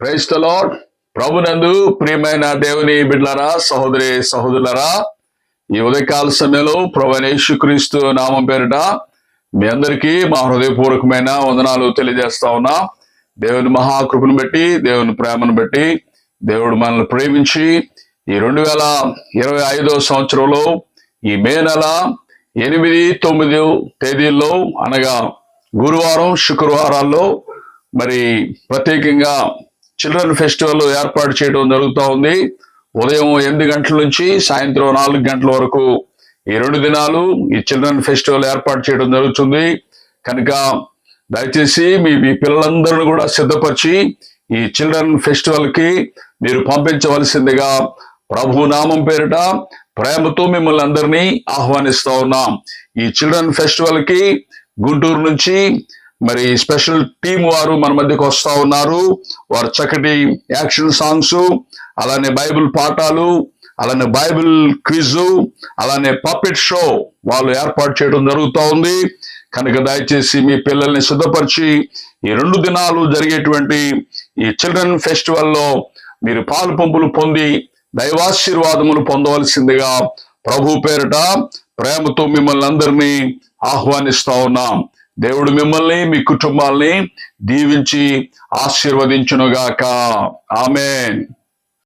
క్రైస్తలో ప్రభునందు ప్రియమైన దేవుని బిడ్లరా సహోదరి సహోదరులరా ఈ ఉదయకాల సమయంలో ప్రభు క్రీస్తు నామం పేరిట మీ అందరికీ మా హృదయపూర్వకమైన వందనాలు తెలియజేస్తా ఉన్నా. దేవుని మహాకృపను బట్టి దేవుని ప్రేమను బట్టి దేవుడు మనల్ని ప్రేమించి ఈ రెండు వేల ఇరవై ఐదో సంవత్సరంలో ఈ మే నెల ఎనిమిది తొమ్మిది తేదీల్లో అనగా గురువారం శుక్రవారాల్లో మరి ప్రత్యేకంగా చిల్డ్రన్ ఫెస్టివల్ ఏర్పాటు చేయడం జరుగుతూ ఉంది. ఉదయం ఎనిమిది గంటల నుంచి సాయంత్రం నాలుగు గంటల వరకు ఈ రెండు దినాలు ఈ చిల్డ్రన్ ఫెస్టివల్ ఏర్పాటు చేయడం జరుగుతుంది. కనుక దయచేసి మీ మీ పిల్లలందరిని కూడా సిద్ధపరిచి ఈ చిల్డ్రన్ ఫెస్టివల్కి మీరు పంపించవలసిందిగా ప్రభు నామం పేరిట ప్రేమతో మిమ్మల్ని అందరినీ ఆహ్వానిస్తూ ఉన్నాం. ఈ చిల్డ్రన్ ఫెస్టివల్కి గుంటూరు నుంచి మరి స్పెషల్ టీం వారు మన మధ్యకు వస్తా ఉన్నారు. వారు చక్కటి యాక్షన్ సాంగ్స్ అలానే బైబిల్ పాఠాలు అలానే బైబిల్ క్విజ్ అలానే పప్పెట్ షో వాళ్ళు ఏర్పాటు చేయడం జరుగుతూ ఉంది. కనుక దయచేసి మీ పిల్లల్ని సిద్ధపరిచి ఈ రెండు దినాలు జరిగేటువంటి ఈ చిల్డ్రన్ ఫెస్టివల్లో మీరు పాలు పంపులు పొంది దైవాశీర్వాదములు పొందవలసిందిగా ప్రభు పేరిట ప్రేమతో మిమ్మల్ని అందరినీ ఆహ్వానిస్తా ఉన్నాం. దేవుడు మిమ్మల్ని మీ కుటుంబాల్ని దీవించి ఆశీర్వదించునుగాక. ఆమెన్.